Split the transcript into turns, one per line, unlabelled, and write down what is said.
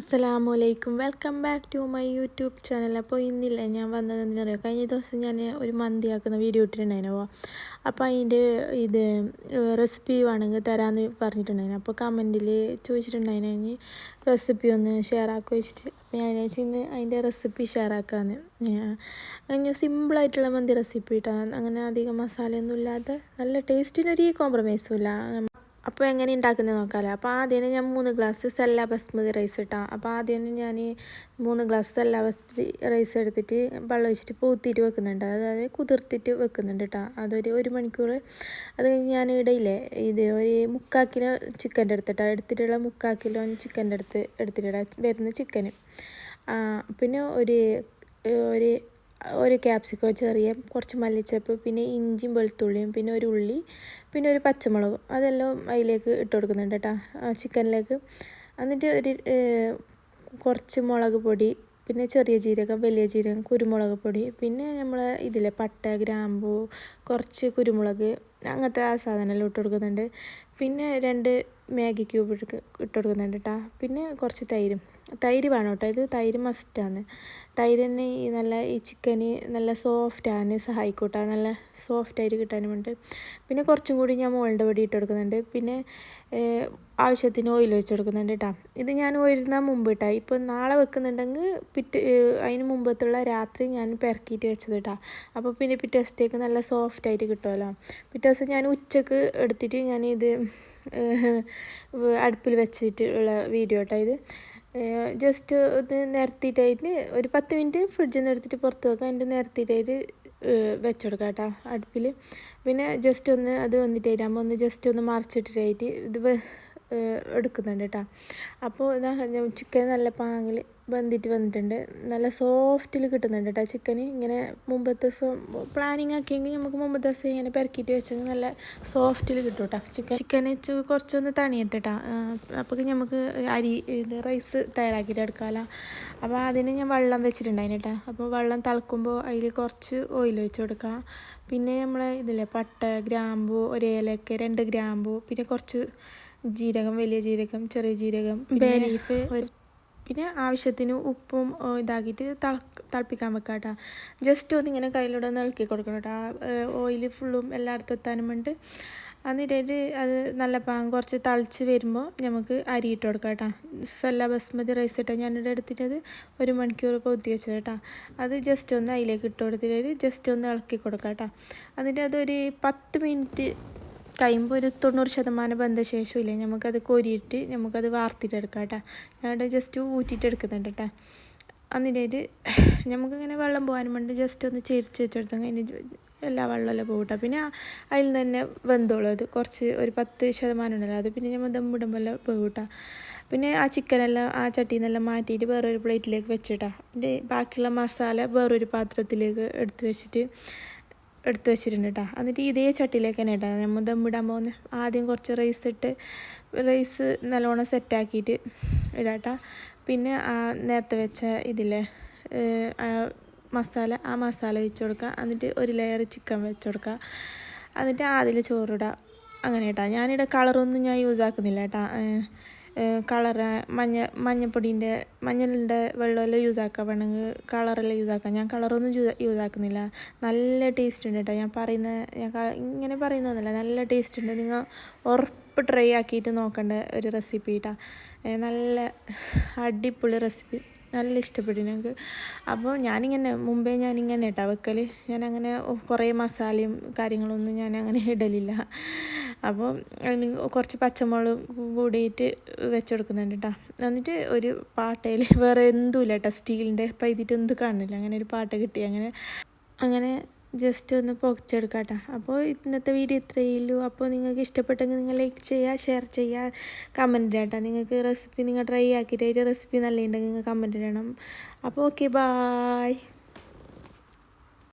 അസ്സലാമു അലൈക്കും welcome back to my YouTube channel. അപ്പോൾ ഇന്നില്ല ഞാൻ വന്നതെന്ന് അറിയാം കഴിഞ്ഞ ദിവസം ഞാൻ ഒരു മന്തി ആക്കുന്ന വീഡിയോ ഇട്ടിട്ടുണ്ടായിരുന്നു. അപ്പോൾ അതിന്റെ ഇത് റെസിപ്പി വേണമെങ്കിൽ തരാമെന്ന് പറഞ്ഞിട്ടുണ്ടായിരുന്നു. അപ്പോൾ കമന്റിൽ ചോദിച്ചിട്ടുണ്ടായിരുന്നു. റെസിപ്പി ഒന്ന് ഷെയർ ആക്കുക വെച്ചിട്ട് അപ്പോൾ ഞാൻ ഇന്ന് അതിന്റെ റെസിപ്പി ഷെയർ ആക്കാമെന്ന് ഞാൻ സിമ്പിളായിട്ടുള്ള മന്തി റെസിപ്പി ഇട്ടാൽ അങ്ങനെ അധികം മസാലയൊന്നും ഇല്ലാത്ത നല്ല ടേസ്റ്റിനൊരു കോംപ്രമൈസും ഇല്ല. അപ്പോൾ എങ്ങനെ ഉണ്ടാക്കുന്നത് നോക്കാമല്ലോ. അപ്പോൾ ആദ്യം ഞാൻ മൂന്ന് ഗ്ലാസ് സെല്ല ബസ്മതി റൈസ് ഇട്ടാം. അപ്പോൾ ആദ്യം ഞാൻ മൂന്ന് ഗ്ലാസ് സെല്ല ബസ്മതി റൈസ് എടുത്തിട്ട് വെള്ളം ഒഴിച്ചിട്ട് പൂത്തിയിട്ട് വെക്കുന്നുണ്ട്. അതായത് കുതിർത്തിട്ട് വെക്കുന്നുണ്ട് കേട്ടോ. അതൊരു ഒരു മണിക്കൂർ. അത് കഴിഞ്ഞ് ഞാൻ ഇടയില്ലേ ഇത് ഒരു മുക്കാൽ കിലോ ചിക്കന്റെ എടുത്തിട്ടാണ് എടുത്തിട്ടുള്ള മുക്കാൽ കിലോ ചിക്കന്റെ അടുത്ത് എടുത്തിട്ടാണ് വരുന്ന ചിക്കന്. പിന്നെ ഒരു ഒരു ഒരു ക്യാപ്സിക്കോ ചെറിയ കുറച്ച് മല്ലിച്ചപ്പ് പിന്നെ ഇഞ്ചിയും വെളുത്തുള്ളിയും പിന്നെ ഒരു ഉള്ളി പിന്നെ ഒരു പച്ചമുളകും അതെല്ലാം അതിലേക്ക് ഇട്ട് കൊടുക്കുന്നുണ്ട് കേട്ടോ. ചിക്കനിലേക്ക്. എന്നിട്ട് ഒരു കുറച്ച് മുളക് പൊടി പിന്നെ ചെറിയ ജീരകം വലിയ ജീരകം കുരുമുളക് പൊടി പിന്നെ നമ്മൾ ഇതിലെ പട്ട ഗ്രാമ്പു കുറച്ച് കുരുമുളക് അങ്ങനത്തെ ആ സാധനമെല്ലാം ഇട്ട് കൊടുക്കുന്നുണ്ട്. പിന്നെ രണ്ട് മാഗി ക്യൂബ് ഇട്ട് കൊടുക്കുന്നുണ്ട് കേട്ടോ പിന്നെ കുറച്ച് തൈരും. തൈര് വേണം കേട്ടോ ഇത് തൈര് മസ്റ്റാണ് തൈര് തന്നെ ഈ നല്ല ഈ ചിക്കന് നല്ല സോഫ്റ്റ് ആകാൻ സഹായിക്കൂട്ട. നല്ല സോഫ്റ്റ് ആയിട്ട് കിട്ടാനും ഉണ്ട്. പിന്നെ കുറച്ചും കൂടി ഞാൻ മുകളിന്റെ പൊടി ഇട്ട് കൊടുക്കുന്നുണ്ട്. പിന്നെ ആവശ്യത്തിന് ഓയിൽ ഒഴിച്ച് കൊടുക്കുന്നുണ്ട് കേട്ടോ ഇത് ഞാൻ ഒരുന്നാൽ മുമ്പ് ഇട്ടാ ഇപ്പോൾ നാളെ വെക്കുന്നുണ്ടെങ്കിൽ പിറ്റ് അതിന് മുമ്പത്തുള്ള രാത്രി ഞാൻ പെരക്കിയിട്ട് വെച്ചത് കേട്ടോ അപ്പോൾ പിന്നെ പിറ്റേ ദിവസത്തേക്ക് നല്ല സോഫ്റ്റ് ആയിട്ട് കിട്ടുമല്ലോ പിറ്റേ ദിവസം ഞാൻ ഉച്ചയ്ക്ക് എടുത്തിട്ട് ഞാൻ ഇത് അടുപ്പിൽ വെച്ചിട്ടുള്ള വീഡിയോ കേട്ടോ ഇത്. ജസ്റ്റ് ഇത് നിരത്തിയിട്ടായിട്ട് ഒരു പത്ത് മിനിറ്റ് ഫ്രിഡ്ജിൽ നിന്ന് എടുത്തിട്ട് പുറത്ത് വെക്കാം. അതിന്റെ നിരത്തിയിട്ടായിട്ട് വെച്ചുകൊടുക്കാം കേട്ടോ അടുപ്പിൽ പിന്നെ ജസ്റ്റ് ഒന്ന് അത് വന്നിട്ടായിട്ടാകുമ്പോൾ ഒന്ന് ജസ്റ്റ് ഒന്ന് മറിച്ചിട്ടിട്ടായിട്ട് ഇത് എടുക്കുന്നുണ്ട് കേട്ടോ അപ്പോൾ ചിക്കൻ നല്ല പാങ്ങിൽ വെന്തിട്ട് വന്നിട്ടുണ്ട്. നല്ല സോഫ്റ്റിൽ കിട്ടുന്നുണ്ട് കേട്ടോ ചിക്കന്. ഇങ്ങനെ മുമ്പത്തെ ദിവസം പ്ലാനിങ് ആക്കിയെങ്കിൽ നമുക്ക് മുമ്പത്തെ ദിവസം ഇങ്ങനെ പെരക്കിയിട്ട് വെച്ചെങ്കിൽ നല്ല സോഫ്റ്റിൽ കിട്ടും കേട്ടോ ചിക്കൻ. ചിക്കൻ വെച്ച് കുറച്ചൊന്ന് തണിയിട്ടാ അപ്പോൾ നമുക്ക് അരി ഇത് റൈസ് തയ്യാറാക്കിയിട്ട് എടുക്കാമല്ലോ അപ്പോൾ അതിന് ഞാൻ വെള്ളം വെച്ചിട്ടുണ്ടായിരുന്നു കേട്ടോ അപ്പോൾ വെള്ളം തിളക്കുമ്പോൾ അതിൽ കുറച്ച് ഓയിൽ വെച്ച് കൊടുക്കുക പിന്നെ നമ്മൾ ഇതില്ലേ പട്ട ഗ്രാമ്പു ഒരു ഏലക്ക രണ്ട് ഗ്രാമ്പു പിന്നെ കുറച്ച് ജീരകം വലിയ ജീരകം ചെറിയ ജീരകം ബേ ലീഫ്. പിന്നെ ആവശ്യത്തിന് ഉപ്പും ഇതാക്കിയിട്ട് തിളപ്പിക്കാൻ വെക്കാം കേട്ടോ ജസ്റ്റ് ഒന്നിങ്ങനെ കയ്യിലൂടെ ഒന്ന് ഇളക്കി കൊടുക്കണം കേട്ടോ ഓയിൽ ഫുള്ളും എല്ലായിടത്തും എത്താനും വേണ്ടി എന്നിട്ട് അത് നല്ല പാങ്ങ് കുറച്ച് തളിച്ച് വരുമ്പോൾ നമുക്ക് അരി ഇട്ട് കൊടുക്കാം കേട്ടോ സല്ല ബസ്മതി റൈസ് ഇട്ടാൽ ഞാനിവിടെ എടുത്തിട്ടത് ഒരു മണിക്കൂർ കൊത്തി വെച്ചത് കേട്ടോ അത് ജസ്റ്റ് ഒന്ന് അതിലേക്ക് ഇട്ട് കൊടുത്തിട്ട് ജസ്റ്റ് ഒന്ന് ഇളക്കി കൊടുക്കാം കേട്ടോ എന്നിട്ട് അതൊരു പത്ത് മിനിറ്റ് കഴിയുമ്പോൾ ഒരു തൊണ്ണൂറ് ശതമാനം ബന്ധ ഇല്ലേ നമുക്കത് കോരിയിട്ട് നമുക്കത് വാർത്തിട്ടെടുക്കാം കേട്ടോ ഞാൻ ജസ്റ്റ് ഊറ്റിയിട്ട് എടുക്കുന്നുണ്ട് കേട്ടോ അന്നിട്ട് നമുക്കിങ്ങനെ വെള്ളം പോകാനും വേണ്ടി ജസ്റ്റ് ഒന്ന് ചെരിച്ച് വെച്ചെടുത്താൽ അതിന് എല്ലാ വെള്ളമെല്ലാം പോകട്ടെ പിന്നെ അതിൽ തന്നെ വെന്തോളും അത്. കുറച്ച് ഒരു പത്ത് ശതമാനം ഉണ്ടല്ലോ അത് പിന്നെ നമ്മൾ ദം ഇടുമ്പോഴെല്ലാം പോകും കേട്ടോ പിന്നെ ആ ചിക്കനെല്ലാം ആ ചട്ടിയിൽ നിന്നെല്ലാം മാറ്റിയിട്ട് വേറൊരു പ്ലേറ്റിലേക്ക് വെച്ചിട്ടാ. പിന്നെ ബാക്കിയുള്ള മസാല വേറൊരു പാത്രത്തിലേക്ക് എടുത്ത് വെച്ചിട്ട് എടുത്ത് വെച്ചിട്ടുണ്ട് കേട്ടോ എന്നിട്ട് ഇതേ ചട്ടിയിലേക്ക് തന്നെ ഇട്ടാൽ നമ്മൾ ദമ്മിടാൻ പോകുന്നത് ആദ്യം കുറച്ച് റൈസ് ഇട്ട് റൈസ് നല്ലോണം സെറ്റാക്കിയിട്ട് ഇടാട്ടോ പിന്നെ ആ നേരത്തെ വെച്ച ഇതിലെ മസാല ആ മസാല വെച്ച് കൊടുക്കുക. എന്നിട്ട് ഒരു ലെയർ ചിക്കൻ വെച്ച് കൊടുക്കുക. എന്നിട്ട് അതിൽ ചോറിടുക അങ്ങനെ കേട്ടോ ഞാനിവിടെ കളറൊന്നും ഞാൻ യൂസ് ആക്കുന്നില്ല കേട്ടോ കളറ് മഞ്ഞ മഞ്ഞപ്പൊടീന്റെ മഞ്ഞളിന്റെ വെള്ളമെല്ലാം യൂസ് വേണമെങ്കിൽ കളറെല്ലാം യൂസ് ആക്കാം. ഞാൻ കളറൊന്നും യൂസ് ആക്കുന്നില്ല. നല്ല ടേസ്റ്റ് ഉണ്ട് കേട്ടോ ഞാൻ പറയുന്ന ഞാൻ ഇങ്ങനെ പറയുന്നതല്ല നല്ല ടേസ്റ്റ് ഉണ്ട്. നിങ്ങൾ ഉറപ്പ് ട്രൈ ആക്കിയിട്ട് നോക്കേണ്ട ഒരു റെസിപ്പി കേട്ടോ നല്ല അടിപൊളി റെസിപ്പി നല്ല ഇഷ്ടപ്പെട്ടു ഞങ്ങൾക്ക് അപ്പോൾ ഞാനിങ്ങനെ മുമ്പേ ഞാനിങ്ങനെ കേട്ടോ വെക്കൽ ഞാനങ്ങനെ കുറേ മസാലയും കാര്യങ്ങളൊന്നും ഞാൻ അങ്ങനെ ഇടലില്ല. അപ്പോൾ കുറച്ച് പച്ചമുളക് കൂടിയിട്ട് വെച്ചെടുക്കുന്നുണ്ട് കേട്ടോ. എന്നിട്ട് ഒരു പാട്ടയിൽ വേറെ എന്തുമില്ല കേട്ടോ. സ്റ്റീലിന്റെ പൈതിട്ട് എന്ത് കാണുന്നില്ല. അങ്ങനെ ഒരു പാട്ട കിട്ടി. അങ്ങനെ അങ്ങനെ ജസ്റ്റ് ഒന്ന് പൊക്കിച്ചെടുക്കാം കേട്ടോ. അപ്പോൾ ഇന്നത്തെ വീഡിയോ ഇത്രയേ ഉള്ളൂ. അപ്പോൾ നിങ്ങൾക്ക് ഇഷ്ടപ്പെട്ടെങ്കിൽ നിങ്ങൾ ലൈക്ക് ചെയ്യുക ഷെയർ ചെയ്യുക കമന്റ് ഇടാം നിങ്ങൾക്ക് റെസിപ്പി നിങ്ങൾ ട്രൈ ആക്കിയിട്ട് റെസിപ്പി നല്ല ഉണ്ടെങ്കിൽ നിങ്ങൾ കമന്റ് ഇടണം. അപ്പോൾ ഓക്കെ ബായ്